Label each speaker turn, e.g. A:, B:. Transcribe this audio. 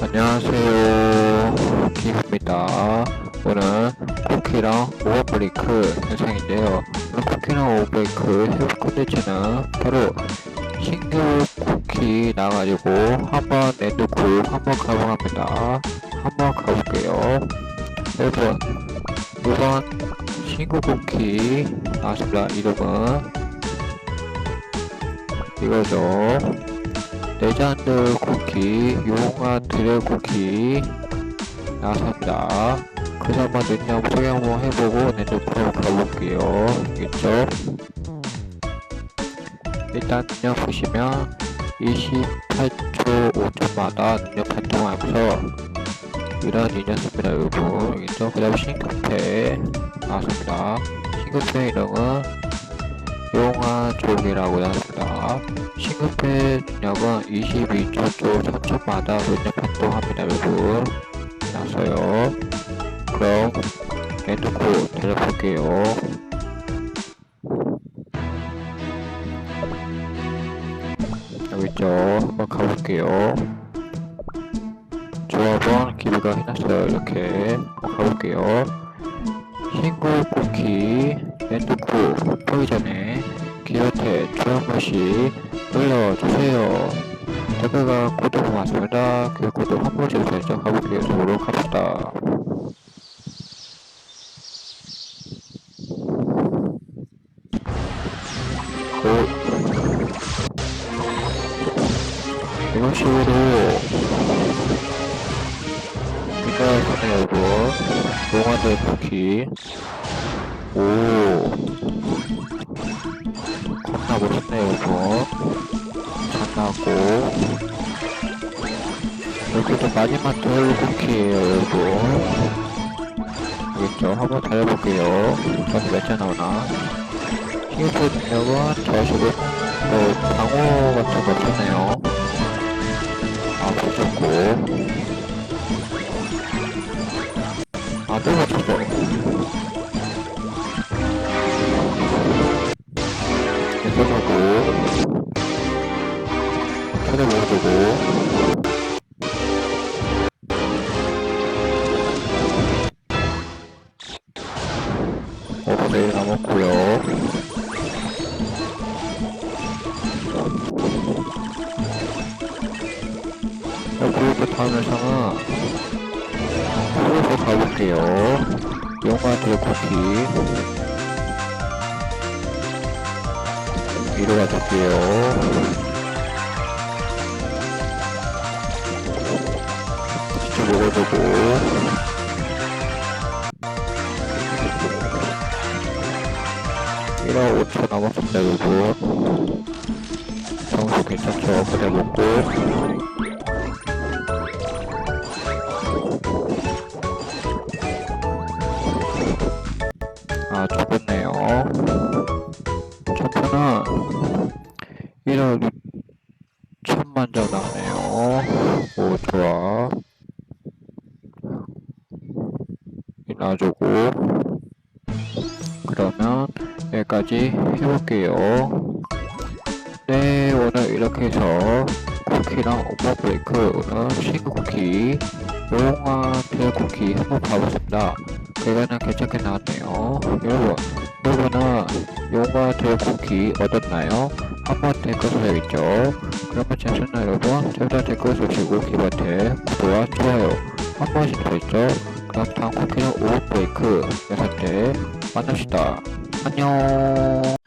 A: 안녕하세요. 기입니다 오늘 쿠키랑 오버브레이크 영상인데요. 오늘 쿠키랑 오버브레이크 해볼 콘텐츠는 바로 신규 쿠키 나가지고 한번 내놓고 한번 가보합니다. 한번 가볼게요. 여러분, 이번 신규 쿠키 나왔습니다. 이름은 이거죠. 레전드 쿠키, 용화 드래 쿠키 나왔습니다. 그래서 한번 능력 소개 한번 해보고 내놓고 가볼게요. 있죠? 일단 능력 보시면 28초 5초마다 능력 발동하면서 이런 이녔습니다 여러분 있죠? 그 다음 신규패 나왔습니다. 신규패 이름은 용화족이라고 나왔습니다. 신급회 능력은 22초 3초마다 능력 발동합니다 여러분. 나서요. 그럼 내놓고 들어볼게요. 여기 있죠? 한번 가볼게요. 조합원 기부가 해놨어요. 이렇게. 가볼게요. 신고 쿠키 랜드쿠 포이전에 기어테 주한 번씩 눌러주세요. 댓글과 구독 고맙습니다. 그 구독 한 번씩 설정 가볼게요. 서로 갑시다. 오. 이런 식으로 기다렸네요 여러분 용화대 쿠키 오. 겁나 멋있네요 여러분 잘 나왔고. 여기도 마지막 듀얼 쿠키예요 여러분 알겠죠? 한번 달려볼게요. 저한테 몇자 나오나? 킹스 능력은 저식으로 뭐 방어 같은 거 쳤네요. 아 붙였고. 아, 또 맞췄어. 괜찮하고, 손에 모아주고, 어, 내일 남았고요. 어, 그리고 다음 영상은 그래서 가볼게요. 영화 들코키 위로 가볼게요. 직접 먹어주고 1화 5초 남았습니다 여러분 점수 괜찮죠? 그래 먹고 아, 죽었네요. 첫판은 1월 천만 점 나오네요. 오, 좋아. 놔주고. 그러면 여기까지 해볼게요. 네, 오늘 이렇게 해서 쿠키랑 오버 브레이크 오늘 신규 쿠키 용화 테 쿠키 한번 봐봤습니다. 그거는 괜찮게 나왔네요. 여러분, 용화 테 쿠키 얻었나요? 한번 댓글 써야겠죠. 그러면 재밌나 여러분? 제보다 댓글 쓰시고 기반테 구독과 좋아요 한 번씩 더 있죠. 그럼 다음 쿠키는 오버브레이크 영상 때 만납시다. 안녕.